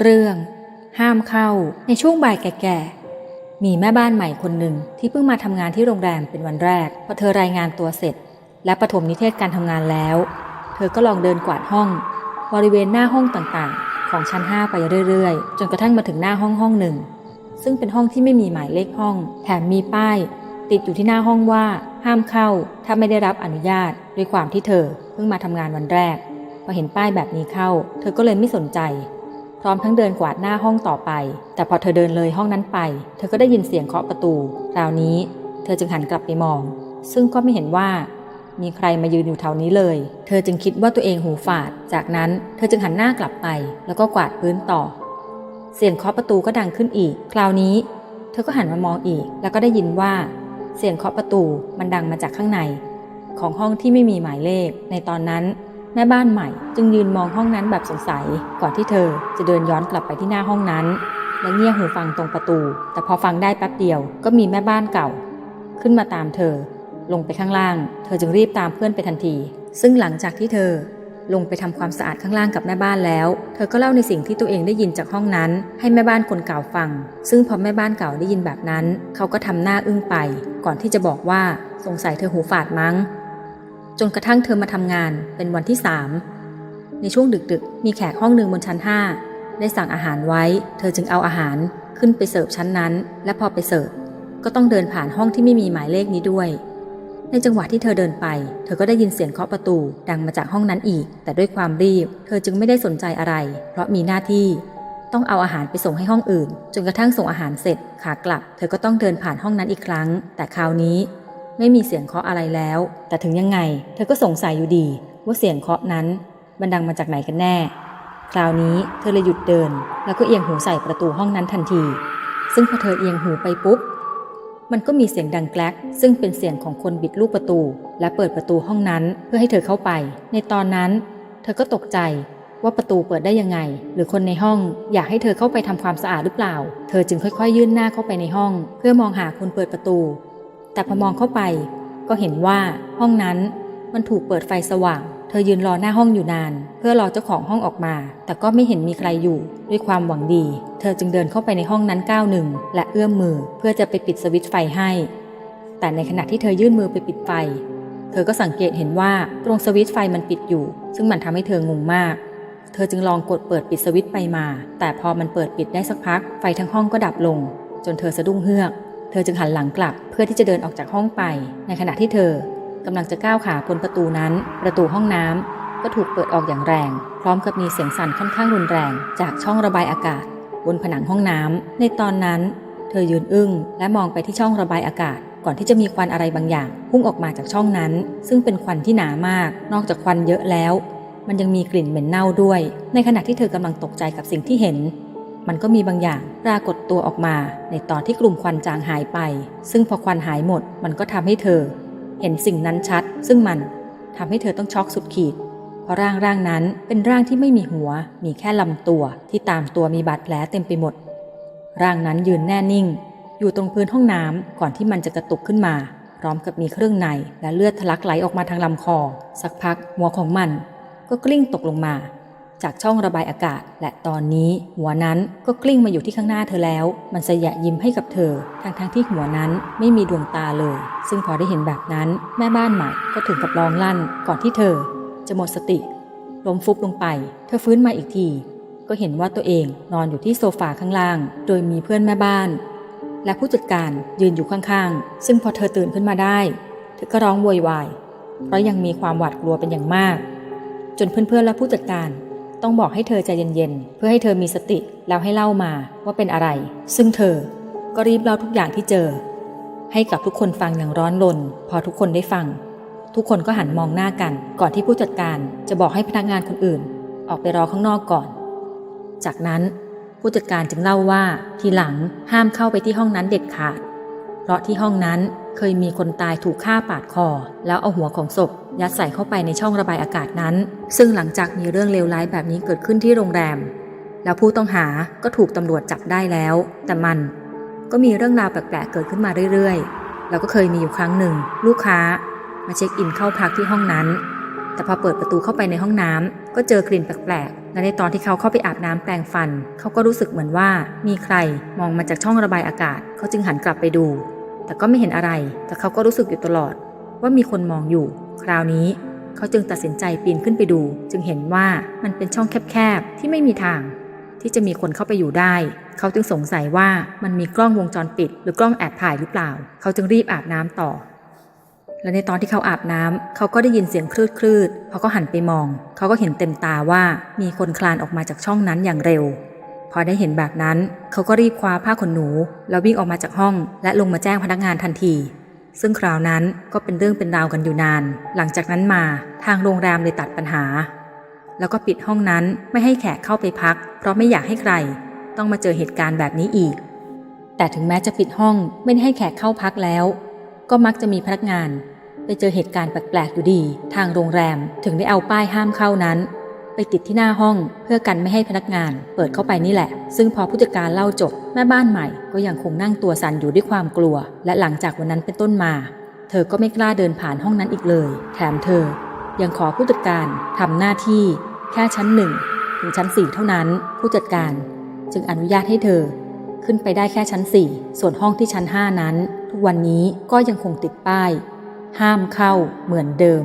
เรื่องห้ามเข้าในช่วงบ่ายแก่ๆ มีแม่บ้านใหม่คนหนึ่งที่เพิ่งมาทำงานที่โรงแรมเป็นวันแรก พอเธอรายงานตัวเสร็จ และปฐมนิเทศการทำงานแล้ว เธอก็ลองเดินกวาดห้อง บริเวณหน้าห้องต่างๆ ของชั้น 5 ไปเรื่อยๆ จนกระทั่งมาถึงหน้าห้องห้องหนึ่ง ซึ่งเป็นห้องที่ไม่มีหมายเลขห้อง แถมมีป้าย ติดอยู่ที่หน้าห้องว่าห้ามเข้า ถ้าไม่ได้รับอนุญาตด้วยความที่เธอเพิ่งมาทำงานวันแรก พอเห็นป้ายแบบนี้เข้า เธอก็เลยไม่สนใจ พร้อมทั้งเดินกวาดหน้าห้องต่อไป แต่พอเธอเดินเลยห้องนั้นไป เธอก็ได้ยินเสียงเคาะประตู คราวนี้ เธอจึงหันกลับไปมอง ซึ่งก็ไม่เห็นว่า มีใครมายืนอยู่แถวนี้เลย เธอจึงคิดว่าตัวเองหูฝาด จากนั้นเธอจึงหันหน้ากลับไป แล้วก็กวาดพื้นต่อ เสียงเคาะประตูก็ดังขึ้นอีก คราวนี้ เธอก็หันมามองอีก แล้วก็ได้ยินว่า เสียงเคาะประตูมันดังมาจากข้างใน ของห้องที่ไม่มีหมายเลข ในตอนนั้น แม่บ้านใหม่จึงยืนมองห้องนั้นแบบสงสัย ก่อนที่เธอจะเดินย้อนกลับไปที่หน้าห้องนั้น และเงี่ยหูฟังตรงประตู แต่พอฟังได้แป๊บเดียวก็มีแม่บ้านเก่า ขึ้นมาตามเธอ ลงไปข้างล่าง เธอจึงรีบตามเพื่อนไปทันที ซึ่งหลังจากที่เธอลงไปทำความสะอาดข้างล่างกับแม่บ้านแล้ว เธอก็เล่าในสิ่งที่ตัวเองได้ยินจากห้องนั้น ให้แม่บ้านคนเก่าฟัง ซึ่งพอแม่บ้านเก่าได้ยินแบบนั้น เขาก็ทำหน้าอึ้งไป ก่อนที่จะบอกว่าสงสัยเธอหูฝาดมั้ง จนกระทั่งเธอมาทำงานเป็นวันที่สามในช่วงดึกๆ มีแขกห้องหนึ่งบนชั้นห้าได้สั่งอาหารไว้ เธอจึงเอาอาหารขึ้นไปเสิร์ฟชั้นนั้น และพอไปเสิร์ฟก็ต้องเดินผ่านห้องที่ไม่มีหมายเลขนี้ด้วย ในจังหวะที่เธอเดินไป เธอก็ได้ยินเสียงเคาะประตูดังมาจากห้องนั้นอีก แต่ด้วยความรีบ เธอจึงไม่ได้สนใจอะไร เพราะมีหน้าที่ ต้องเอาอาหารไปส่งให้ห้องอื่น จนกระทั่งส่งอาหารเสร็จขากลับ เธอก็ต้องเดินผ่านห้องนั้นอีกครั้ง แต่คราวนี้ ไม่มีเสียงเคาะอะไรแล้ว แต่ถึงยังไง เธอก็สงสัยอยู่ดีว่าเสียงเคาะนั้นมันดังมาจากไหนกันแน่ คราวนี้เธอเลยหยุดเดิน แล้วก็เอียงหูใส่ประตูห้องนั้นทันที ซึ่งพอเธอเอียงหูไปปุ๊บ มันก็มีเสียงดังแกลกซึ่งเป็นเสียงของคนบิดลูกประตู และเปิดประตูห้องนั้นเพื่อให้เธอเข้าไป ในตอนนั้น เธอก็ตกใจว่าประตูเปิดได้ยังไง หรือคนในห้องอยากให้เธอเข้าไปทำความสะอาดหรือเปล่า เธอจึงค่อยๆ ยื่นหน้าเข้าไปในห้อง เพื่อมองหาคนเปิดประตู แต่พอมองเข้าไป ก็เห็นว่าห้องนั้นมันถูกเปิดไฟสว่าง เธอยืนรอหน้าห้องอยู่นาน เพื่อรอเจ้าของห้องออกมา แต่ก็ไม่เห็นมีใครอยู่ ด้วยความหวังดี เธอจึงเดินเข้าไปในห้องนั้นก้าวหนึ่งและเอื้อมมือเพื่อจะไปปิดสวิตช์ไฟให้ แต่ในขณะที่เธอยื่นมือไปปิดไฟ เธอก็สังเกตเห็นว่าตรงสวิตช์ไฟมันปิดอยู่ ซึ่งมันทำให้เธองงมากเธอจึงลองกดเปิดปิดสวิตช์ไปมา แต่พอมันเปิดปิดได้สักพัก ไฟทั้งห้องก็ดับลง จนเธอสะดุ้งเฮือก เธอจึงหันหลังกลับเพื่อที่จะเดินออกจากห้องไป ในขณะที่เธอกำลังจะก้าวขาพ้นประตูนั้น ประตูห้องน้ำก็ถูกเปิดออกอย่างแรง พร้อมกับมีเสียงสั่นค่อนข้างรุนแรง จากช่องระบายอากาศ บนผนังห้องน้ำในตอนนั้น เธอยืนอึ้งและมองไปที่ช่องระบายอากาศ ก่อนที่จะมีควันอะไรบางอย่าง พุ่งออกมาจากช่องนั้น ซึ่งเป็นควันที่หนามาก นอกจากควันเยอะแล้ว มันยังมีกลิ่นเหม็นเน่าด้วย ในขณะที่เธอกำลังตกใจกับสิ่งที่เห็น มันก็มีบางอย่างปรากฏตัวออกมา ในตอนที่กลุ่มควันจางหายไป ซึ่งพอควันหายหมด มันก็ทำให้เธอ เห็นสิ่งนั้นชัด ซึ่งมันทำให้เธอต้องช็อกสุดขีด เพราะร่างร่างนั้นเป็นร่างที่ไม่มีหัว มีแค่ลำตัว ที่ตามตัวมีบาดแผลเต็มไปหมด ร่างนั้นยืนแน่นิ่ง อยู่ตรงพื้นห้องน้ำก่อนที่มันจะกระตุกขึ้นมา พร้อมกับมีเครื่องในและเลือดทะลักไหลออกมาทางลำคอ สักพักหัวของมัน ก็กลิ้งตกลงมา จากช่องระบายอากาศ และตอนนี้หัวนั้นก็กลิ้งมาอยู่ที่ข้างหน้าเธอแล้ว มันสยะยิ้มให้กับเธอ ทั้งๆทที่หัวนั้นไม่มีดวงตาเลย ซึ่งพอได้เห็นแบบนั้น แม่บ้านใหม่ก็ถึงกับร้องลั่น ก่อนที่เธอ จะหมดสติล้มฟุบลงไป เธอฟื้นมาอีกที ก็เห็นว่าตัวเองนอนอยู่ที่โซฟาข้างล่าง โดยมีเพื่อนแม่บ้าน และผู้จัดการยืนอยู่ข้างๆ ซึ่งพอเธอตื่นขึ้นมาได้ เธอก็ร้องโวยวาย เพราะยังมีความหวาดกลัวเป็นอย่างมาก จนเพื่อนๆและผู้จัดการ ต้องบอกให้เธอใจเย็นๆ เพื่อให้เธอมีสติแล้วให้เล่ามาว่าเป็นอะไร ซึ่งเธอก็รีบเล่าทุกอย่างที่เจอ ให้กับทุกคนฟังอย่างร้อนรนพอทุกคนได้ฟัง ทุกคนก็หันมองหน้ากัน ก่อนที่ผู้จัดการจะบอกให้พนักงานคนอื่น ออกไปรอข้างนอกก่อน จากนั้นผู้จัดการจึงเล่าว่าทีหลังห้ามเข้าไปที่ห้องนั้นเด็ดขาด เพราะที่ห้องนั้นเคยมีคนตายถูกฆ่าปาดคอ แล้วเอาหัวของศพ ยัดใส่เข้าไปในช่องระบายอากาศนั้น ซึ่งหลังจากมีเรื่องเลวร้ายแบบนี้เกิดขึ้นที่โรงแรม แล้วผู้ต้องหาก็ถูกตำรวจจับได้แล้ว แต่มันก็มีเรื่องราวแปลกๆเกิดขึ้นมาเรื่อยๆ แล้วก็เคยมีอยู่ครั้งหนึ่ง ลูกค้า มาเช็คอินเข้าพักที่ห้องนั้น แต่พอเปิดประตูเข้าไปในห้องน้ก็เจอกลิ่นแปลกๆ และในตอนที่เขาเข้าไปอาบน้ำแปรงฟัน เขาก็รู้สึกเหมือนว่ามีใครมองมาจากช่องระบายอากาศ เขาจึงหันกลับไปดู แต่ก็ไม่เห็นอะไร แต่เขาก็รู้สึกอยู่ตลอด ว่ามีคนมองอยู่ คราวนี้เขาจึงตัดสินใจปีนขึ้นไปดู จึงเห็นว่ามันเป็นช่องแคบๆที่ไม่มีทาง ที่จะมีคนเข้าไปอยู่ได้ เขาจึงสงสัยว่ามันมีกล้องวงจรปิด หรือกล้องแอบถ่ายหรือเปล่า เขาจึงรีบอาบน้ำต่อ และในตอนที่เขาอาบน้ำเขาก็ได้ยินเสียงคลืดคลืดๆเขาก็หันไปมอง เขาก็เห็นเต็มตาว่ามีคนคลานออกมาจากช่องนั้นอย่างเร็ว พอได้เห็นแบบนั้น เขาก็รีบคว้าผ้าขนหนู แล้ววิ่งออกมาจากห้อง และลงมาแจ้งพนักงานทันที ซึ่งคราวนั้นก็เป็นเรื่องเป็นราวกันอยู่นาน หลังจากนั้นมาทางโรงแรมเลยตัดปัญหา แล้วก็ปิดห้องนั้นไม่ให้แขกเข้าไปพัก เพราะไม่อยากให้ใคร ต้องมาเจอเหตุการณ์แบบนี้อีก แต่ถึงแม้จะปิดห้องไม่ได้ให้แขกเข้าพักแล้ว ก็มักจะมีพนักงาน ไปเจอเหตุการณ์แปลกๆอยู่ดี ทางโรงแรมถึงได้เอาป้ายห้ามเข้านั้น ไปติดที่หน้าห้องเพื่อกันไม่ให้พนักงาน เปิดเข้าไปนี่แหละ ซึ่งพอผู้จัดการเล่าจบแม่บ้านใหม่ก็ยังคงนั่งตัวสั่นอยู่ด้วยความกลัว และหลังจากวันนั้นเป็นต้นมา เธอก็ไม่กล้าเดินผ่านห้องนั้นอีกเลย แถมเธอ ยังขอผู้จัดการทำหน้าที่แค่ชั้นหนึ่งถึงชั้นสี่เท่านั้น ผู้จัดการ จึงอนุญาตให้เธอ ขึ้นไปได้แค่ชั้น4ส่วนห้องที่ชั้น5นั้น ทุกวันนี้ก็ยังคงติดป้าย ห้ามเข้าเหมือนเดิม